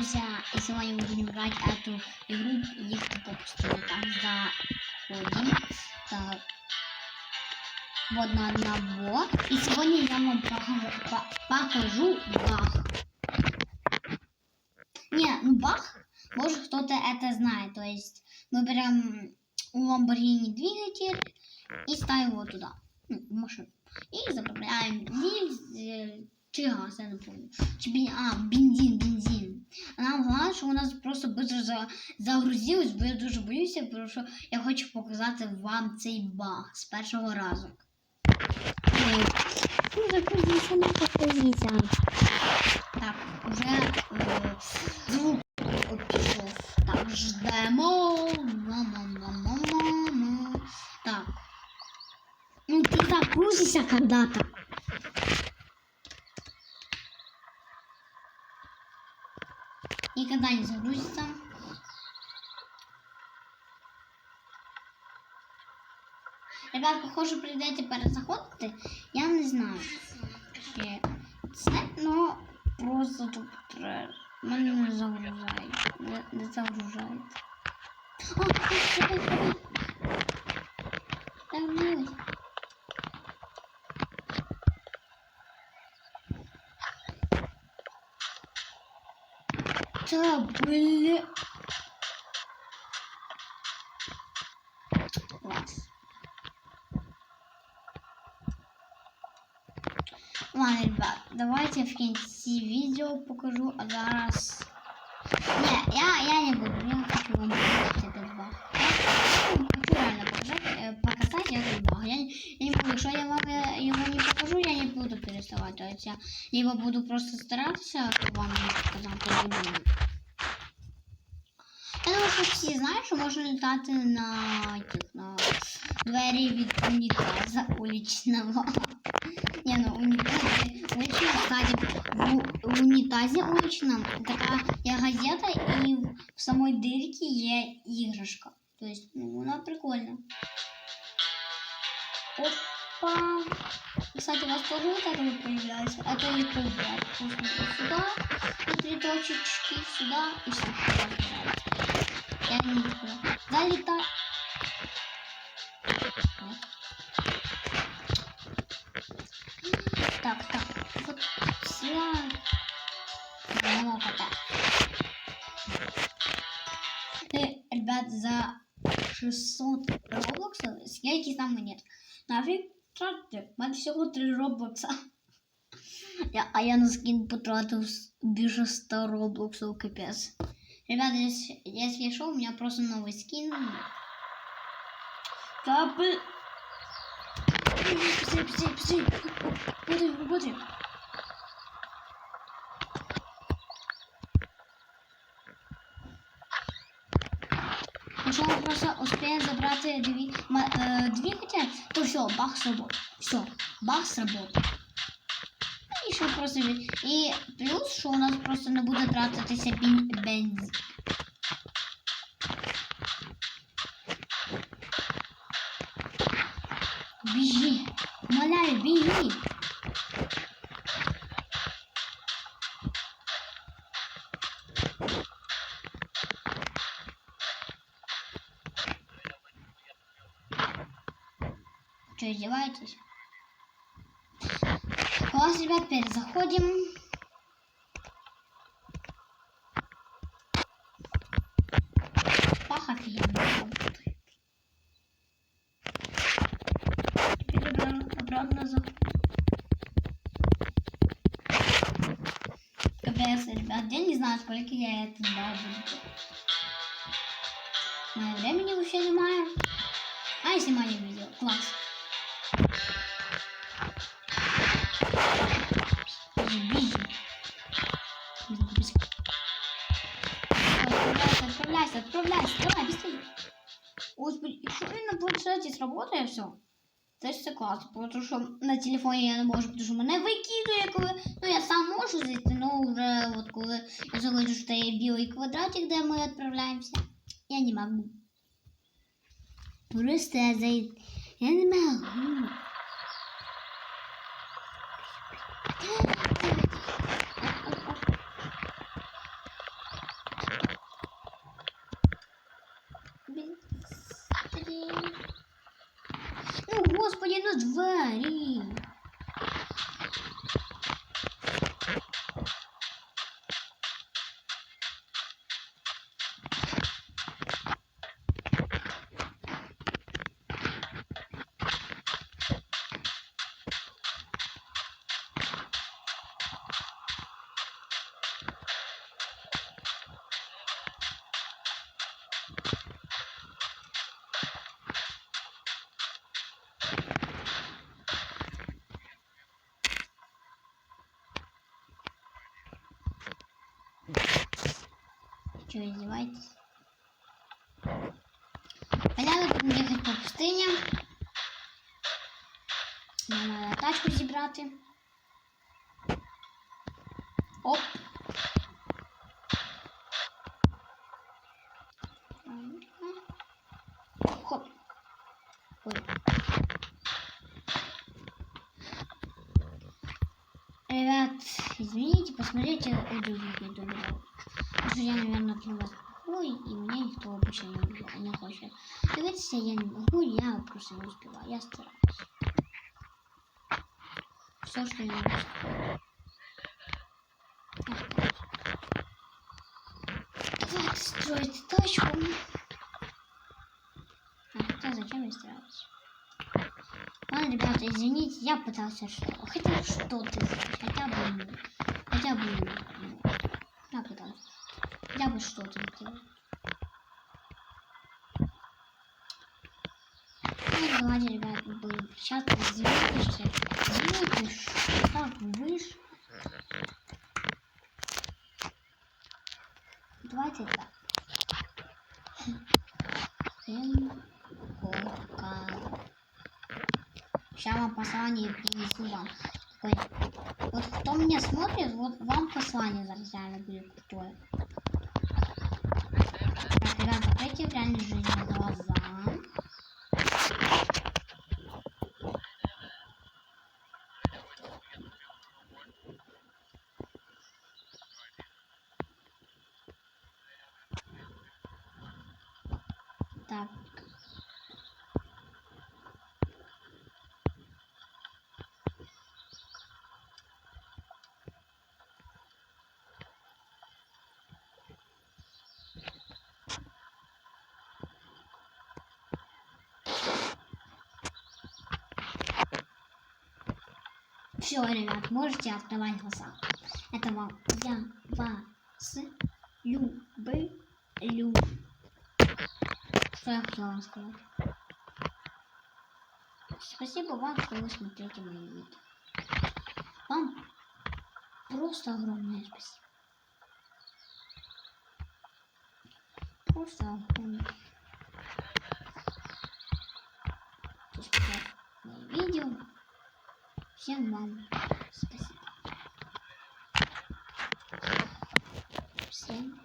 Друзья, и сегодня мы будем играть эту игру, их попустили так заходим. Так. Вот на одного. И сегодня я вам покажу, по- покажу баг. Не, ну баг, может кто-то это знает. То есть мы берем у Lamborghini двигатель и ставим его туда, ну, в машину. И заправляем дизель, чи я не помню. Чи а, бензин, бензин. А нам головне, що нас просто быстро за, загрузилось, бо я дуже боюся, тому що я хочу показати вам цей баг з першого разу. Так, вже е, звук пішов. Так, ждемо. Так. Ну ты загрузишься когда-то. Не загрузится. Ребят, похоже, прийдете перезаходити. Я не знаю. Чи Це, ну, просто тут треба. Мене не загружає. Не, не загружає. А, Та, бля. Клас. Ладно, ребят, давайте в кінці відео покажу, а зараз... Не, я, я не буду, я хочу вам показать этот баг. Я хочу реально показать, э, показать этот баг. Я, То есть я либо буду просто стараться вам не показати, либо ні. Я думаю, що всі знають, що можна літати на, этих, на двері від унітаза уличного. Не, ну унитазе, уличного, кстати, в, в унитазе уличном такая є газета, і в, в самой дырке є іграшка. То есть, У вас тоже вот это вот появляется. Это легко убрать. Просто вот сюда, на три точечки, сюда и все. Я не люблю. Залетай. Так, так, вот сюда. Прямо вот так. Ребят, за 600 всього 3 роблокса. Я, а я на скин потратив с- більше 100 роблоксов, капець. Ребята, если, если что, у меня просто новый скин. Да, блин. Быстрее, быстрее, быстрее. Работаем, Якщо просто успіємо забрати дві, е, двигатель, то все, бах сработал. Все, бах сработал. І що просто. І плюс, що у нас просто не буде тратитися бензин. Что, издеваетесь? Класс, ребят, перезаходим. Пах офигенно. Теперь обратно, обратно заходим. Капец, ребят, я не знаю, сколько я это да, буду. Мое времени вообще снимаю. А, я снимаю видео. Класс. Планшеті сработає все, Теж це класно, тому що на телефоні я не можу, тому що мене викидує, коли. Ну я сам можу зайти, але вже от коли я заходжу, що є білий квадратик, де ми відправляємося, я не можу. Просто я зайти. Я не можу. Закрою Что, издеваетесь? Понятно, будемо їхати по пустиням. Нам надо тачку зібрати. Оп. Хоп. Ребят, извините, посмотрите у других ютуберов. Что я, наверное, вас плохой, и меня никто больше не, убивает, не хочет. Дивитися я не могу, я просто не успеваю, я стараюсь. Все, что я могу. Давайте строить тачку. А, хотя зачем я стараюсь? Ладно, ребята, извините, я пытался что хотя что-то сделать, хотя бы, хотя бы, хотя бы что-то сделать. Ну, давайте, ребят, будем сейчас извините, извините, так выше. Давайте так. М, Кока. Сейчас вам послание принесу вам. Вот кто меня смотрит, вот вам послание реально будет крутое. Ребят, закройте в реальной жизни глаза. Так. Все, ребят, можете открывать глаза. Это вам я вас люблю. Что я хотела вам сказать? Спасибо вам, что вы смотрите мои видео. Вам просто огромное спасибо. Просто огромное. всем вам спасибо. Всем